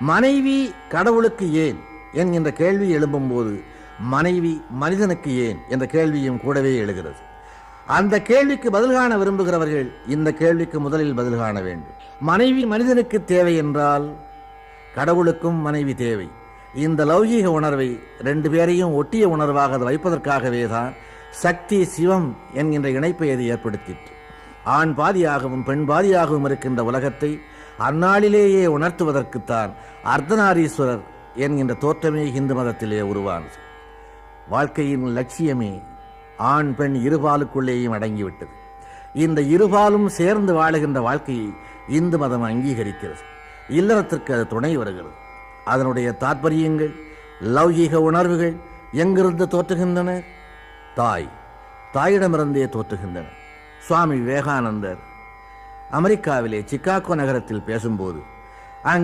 மனைவி கடவுளுக்கு ஏன் என்கின்ற கேள்வி எழும்பும்போது மனைவி மனிதனுக்கு ஏன் என்ற கேள்வியும் கூடவே எழுகிறது. அந்த கேள்விக்கு பதில் காண விரும்புகிறவர்கள் இந்த கேள்விக்கு முதலில் பதில் காண வேண்டும். மனைவி மனிதனுக்கு தேவை என்றால் கடவுளுக்கும் மனைவி தேவை. இந்த லௌகீக உணர்வை ரெண்டு பேரையும் ஒட்டிய உணர்வாக அதை வைப்பதற்காகவே தான் சக்தி சிவம் என்கின்ற இணைப்பை அது ஏற்படுத்திற்று. ஆண் பாதியாகவும் பெண் பாதியாகவும் இருக்கின்ற உலகத்தை அந்நாளிலேயே உணர்த்துவதற்குத்தான் அர்த்தநாரீஸ்வரர் என்கின்ற தோற்றமே இந்து மதத்திலே உருவானது. வாழ்க்கையின் லட்சியமே ஆண் பெண் இருபாலுக்குள்ளேயும் அடங்கிவிட்டது. இந்த இருபாலும் சேர்ந்து வாழுகின்ற வாழ்க்கையை இந்து மதம் அங்கீகரிக்கிறது. இல்லறத்திற்கு அது துணை வருகிறது. அதனுடைய தாற்பயங்கள் லௌகீக உணர்வுகள் எங்கிருந்து தோற்றுகின்றன? தாய். தாயிடமிருந்தே தோற்றுகின்றன. சுவாமி விவேகானந்தர் அமெரிக்காவிலே சிக்காகோ நகரத்தில் பேசும்போது